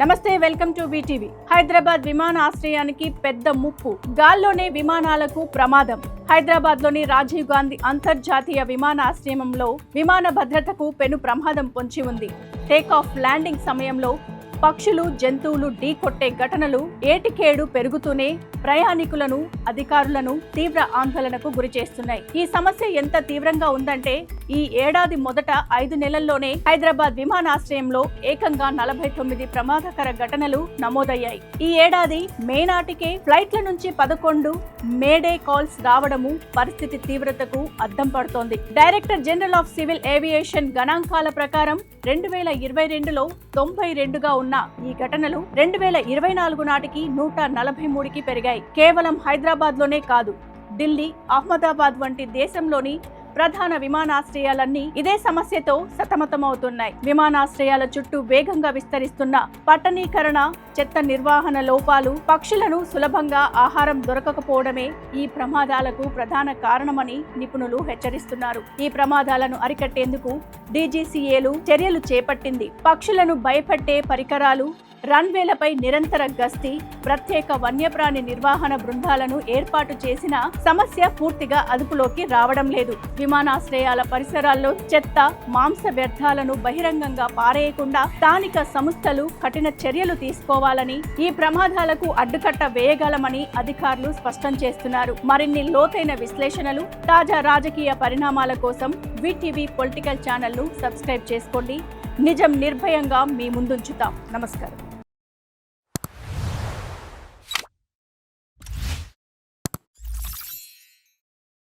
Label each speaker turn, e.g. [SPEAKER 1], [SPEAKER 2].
[SPEAKER 1] నమస్తే welcome to BTV. Hyderabad విమానాశ్రయానికి పెద్ద ముప్పు. గాల్లోనే విమానాలకు ప్రమాదం. హైదరాబాద్లోని రాజీవ్ గాంధీ అంతర్జాతీయ విమానాశ్రయంలో విమాన భద్రతకు పెను ప్రమాదం పొంచి ఉంది. టేక్ ఆఫ్ ల్యాండింగ్ సమయంలో పక్షులు జంతువులు ఢీకొట్టే ఘటనలు ఏటికేడు పెరుగుతూనే ప్రయాణికులను అధికారులను తీవ్ర ఆందోళనకు గురి చేస్తున్నాయి. ఈ సమస్య ఎంత తీవ్రంగా ఉందంటే ఈ ఏడాది మొదట ఐదు నెలల్లోనే హైదరాబాద్ విమానాశ్రయంలో ఏకంగా నలభై తొమ్మిది ప్రమాదకర ఘటనలు నమోదయ్యాయి. ఈ ఏడాది మే నాటికే ఫ్లైట్ల నుంచి పదకొండు మేడే కాల్స్ రావడము పరిస్థితి తీవ్రతకు అద్దం పడుతోంది. Director general of civil aviation గణాంకాల ప్రకారం రెండు వేల ఇరవై రెండులో తొంభై రెండుగా ఉన్న ఈ ఘటనలు రెండు వేల ఇరవై నాలుగు నాటికి నూట నలభై మూడుకి పెరిగాయి. కేవలం హైదరాబాద్లోనే కాదు ఢిల్లీ అహ్మదాబాద్ వంటి దేశంలోని ప్రధాన విమానాశ్రయాలన్నీ ఇదే సమస్యతో సతమతమవుతున్నాయి. విమానాశ్రయాల చుట్టూ వేగంగా విస్తరిస్తున్న పట్టణీకరణ చెత్త నిర్వహణ లోపాలు పక్షులను సులభంగా ఆహారం దొరకకపోవడమే ఈ ప్రమాదాలకు ప్రధాన కారణమని నిపుణులు హెచ్చరిస్తున్నారు. ఈ ప్రమాదాలను అరికట్టేందుకు డీజీసీఏలు చర్యలు చేపట్టింది. పక్షులను భయపెట్టే పరికరాలు రన్వేలపై నిరంతర గస్తీ ప్రత్యేక వన్యప్రాణి నిర్వహణ బృందాలను ఏర్పాటు చేసిన సమస్య పూర్తిగా అదుపులోకి రావడం లేదు. విమానాశ్రయాల పరిసరాల్లో చెత్త మాంస వ్యర్థాలను బహిరంగంగా పారేయకుండా స్థానిక సంస్థలు కఠిన చర్యలు తీసుకోవాలని ఈ ప్రమాదాలకు అడ్డుకట్ట వేయగలమని అధికారులు స్పష్టం చేస్తున్నారు. మరిన్ని లోతైన విశ్లేషణలు తాజా రాజకీయ పరిణామాల కోసం విటీవీ పొలిటికల్ ఛానల్ను సబ్స్క్రైబ్ చేసుకోండి. నిజం నిర్భయంగా మీ ముందుంచుతాం. నమస్కారం.